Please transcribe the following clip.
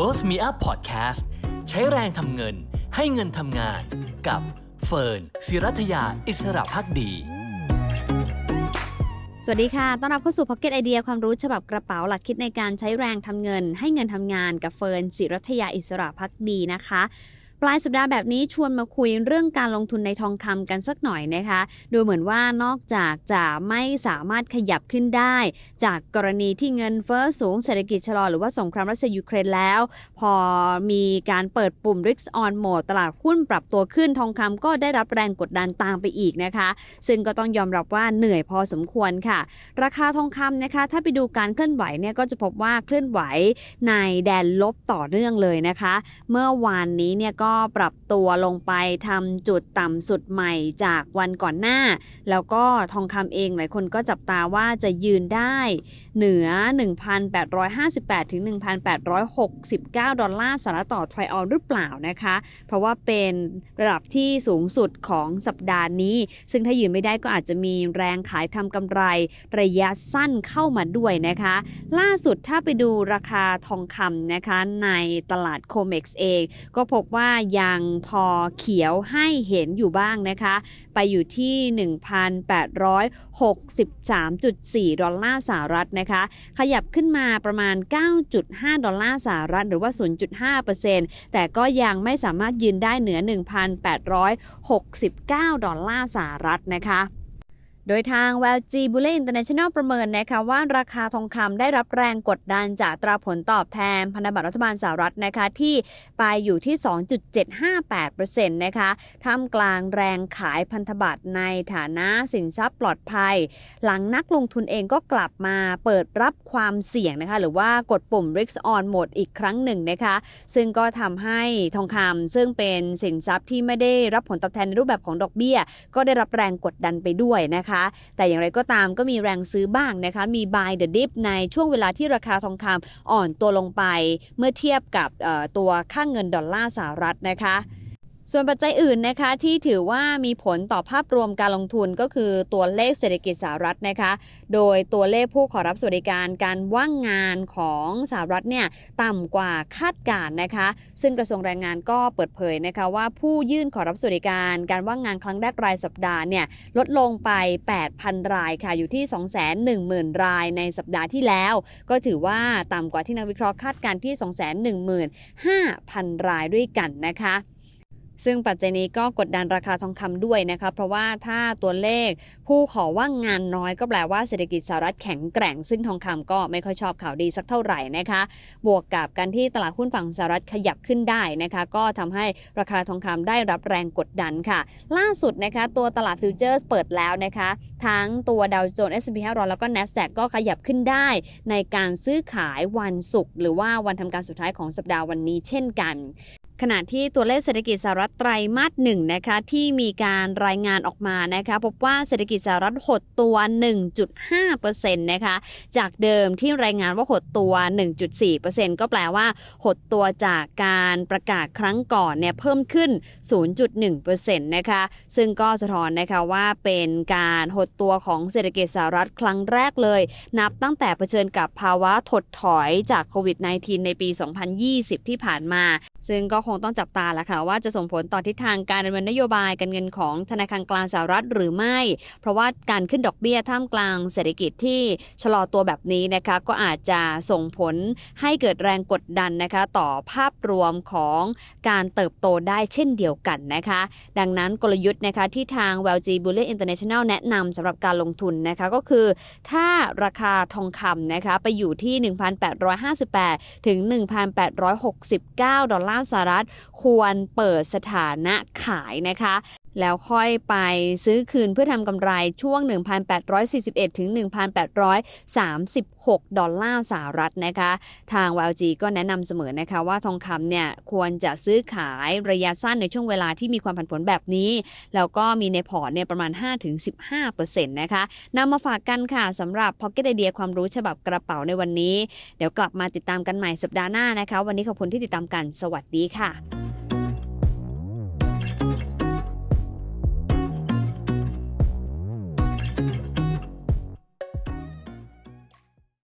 Worth Me Up Podcast ใช้แรงทำเงินให้เงินทำงาน กับเฟิร์นศิรัทยาอิสระพักดี สวัสดีค่ะ ต้อนรับเข้าสู่ Pocket ไอเดียความรู้ฉบับกระเป๋าหลักคิดในการใช้แรงทำเงิน ให้เงินทำงานกับเฟิร์นศิรัทยาอิสระพักดีนะคะ ปลายสัปดาห์แบบนี้ชวนมาคุยเรื่องการลงทุนในทองคำกันสักหน่อยนะคะ ดูเหมือนว่านอกจากจะไม่สามารถขยับขึ้นได้ จากกรณีที่เงินเฟ้อสูงเศรษฐกิจชะลอหรือว่าสงครามรัสเซียยูเครนแล้ว พอมีการเปิดปุ่ม Risk on Mode ตลาดหุ้นปรับตัวขึ้นทองคำก็ได้รับแรงกดดันตามไปอีกนะคะ ซึ่งก็ต้องยอมรับว่าเหนื่อยพอสมควรค่ะ ราคาทองคำนะคะ ถ้าไปดูการเคลื่อนไหวเนี่ยก็จะพบว่าเคลื่อนไหวในแดนลบต่อเนื่องเลยนะคะ เมื่อวานนี้เนี่ยก็ปรับตัวลงไปทำจุดต่ำสุดใหม่จากวันก่อนหน้า แล้วก็ทองคำเองหลายคนก็จับตาว่าจะยืนได้เหนือ 1,858 ถึง 1,869 ดอลลาร์สหรัฐต่อทริออลหรือเปล่านะคะ เพราะว่าเป็นระดับที่สูงสุดของสัปดาห์นี้ ซึ่งถ้ายืนไม่ได้ก็อาจจะมีแรงขายทำกำไรระยะสั้นเข้ามาด้วยนะคะ ล่าสุดถ้าไปดูราคาทองคำนะคะในตลาดโคเม็กซ์เอง ก็พบว่ายังพอเขียวให้เห็นอยู่บ้างนะคะ ไปอยู่ที่ 1,863.4 ดอลลาร์สหรัฐนะคะ ขยับขึ้นมาประมาณ 9.5 ดอลลาร์สหรัฐ หรือว่า 0.5%แต่ก็ยังไม่สามารถยืนได้เหนือ 1,869 ดอลลาร์สหรัฐนะคะ โดยทาง w l g b u l l e International ประเมินนะคะว่าราคาทองคำได้รับแรงกดดันจากตราผลตอบแทนพันธบัตรรัฐบาลสหรัฐนะคะที่ไปอยู่ที่ 2.758%นะคะท่ามกลางแรงขายพันธบัตรในฐานะสินทรัพย์ปลอดภัย หลังนักลงทุนเองก็กลับมาเปิดรับความเสี่ยงนะคะหรือว่ากดปุ่ม Risk on Mode อีกครั้งหนึ่งนะคะซึ่งก็ทำให้ทองคำซึ่งเป็นสินทรัพย์ที่ไม่ได้รับผลตอบแทนในรูปแบบของดอกเบี้ย ก็ได้รับแรงกดดันไปด้วยนะคะแต่อย่างไรก็ตามก็มีแรงซื้อบ้างนะคะ มี buy the dip ในช่วงเวลาที่ราคาทองคำอ่อนตัวลงไป เมื่อเทียบกับตัวค่างเงินดอลลาร์สหรัฐนะคะ ส่วนปัจจัยอื่นนะคะที่ถือว่ามีผลต่อภาพรวมการลงทุนก็คือตัวเลขเศรษฐกิจสหรัฐนะคะ โดยตัวเลขผู้ขอรับสวัสดิการการว่างงานของสหรัฐเนี่ยต่ำกว่าคาดการณ์นะคะ ซึ่งกระทรวงแรงงานก็เปิดเผยนะคะว่าผู้ยื่นขอรับสวัสดิการการว่างงานครั้งแรกรายสัปดาห์เนี่ยลดลงไป 8,000 รายค่ะอยู่ที่ 210,000 รายในสัปดาห์ที่แล้ว ก็ถือว่าต่ำกว่าที่นักวิเคราะห์คาดการณ์ที่ 215,000 รายด้วยกันนะคะ ซึ่งปัจจัยนี้ก็กดดันราคาทองคำด้วยนะคะเพราะว่าถ้าตัวเลขผู้ขอว่างงานน้อยก็แปลว่าเศรษฐกิจสหรัฐแข็งแกร่ง ซึ่งทองคำก็ไม่ค่อยชอบข่าวดีสักเท่าไหร่นะคะ บวกกับการที่ตลาดหุ้นฝั่งสหรัฐขยับขึ้นได้นะคะ ก็ทำให้ราคาทองคำได้รับแรงกดดันค่ะ ล่าสุดนะคะ ตัวตลาดฟิวเจอร์สเปิดแล้วนะคะ ทั้งตัวดาวโจนส์ S&P 500 แล้วก็ NASDAQ ก็ขยับขึ้นได้ ในการซื้อขายวันศุกร์หรือว่าวันทำการสุดท้ายของสัปดาห์วันนี้เช่นกันขณะที่ตัวเลขเศรษฐกิจสหรัฐไตรมาสหนึ่งนะคะที่มีการรายงานออกมานะคะพบว่าเศรษฐกิจสหรัฐหดตัว 1.5%นะคะจากเดิมที่รายงานว่าหดตัว 1.4%ก็แปลว่าหดตัวจากการประกาศครั้งก่อนเนี่ยเพิ่มขึ้น 0.1%นะคะซึ่งก็สะท้อนนะคะว่าเป็นการหดตัวของเศรษฐกิจสหรัฐครั้งแรกเลย นับตั้งแต่เผชิญกับภาวะถดถอยจากโควิด -19 ในปี 2020 ที่ผ่านมา ซึ่งก็คงต้องจับตาละค่ะว่าจะส่งผลต่อทิศทางการดำเนินนโยบายการเงินของธนาคารกลางสหรัฐหรือไม่ เพราะว่าการขึ้นดอกเบี้ยท่ามกลางเศรษฐกิจที่ชะลอตัวแบบนี้นะคะก็อาจจะส่งผลให้เกิดแรงกดดันนะคะต่อภาพรวมของการเติบโตได้เช่นเดียวกันนะคะ ดังนั้นกลยุทธ์นะคะที่ทาง w e l g b u l l e International แนะนำสำหรับการลงทุนนะคะก็คือ ถ้าราคาทองคำนะคะไปอยู่ที่ 1,858 ถึง 1,869 ดอลลาร์สหรัฐควรเปิดสถานะขายนะคะ แล้วค่อยไปซื้อคืนเพื่อทำกำไรช่วง 1,841 ถึง 1,836 ดอลลาร์สหรัฐนะคะ ทาง YLG ก็แนะนำเสมอนะคะว่าทองคำเนี่ยควรจะซื้อขายระยะสั้นในช่วงเวลาที่มีความผันผวนแบบนี้ แล้วก็มีในพอร์ตเนี่ยประมาณ 5-15%นะคะนำมาฝากกันค่ะสำหรับ Pocket Idea ความรู้ฉบับกระเป๋าในวันนี้ เดี๋ยวกลับมาติดตามกันใหม่สัปดาห์หน้านะคะ วันนี้ขอบคุณที่ติดตามกัน สวัสดีค่ะ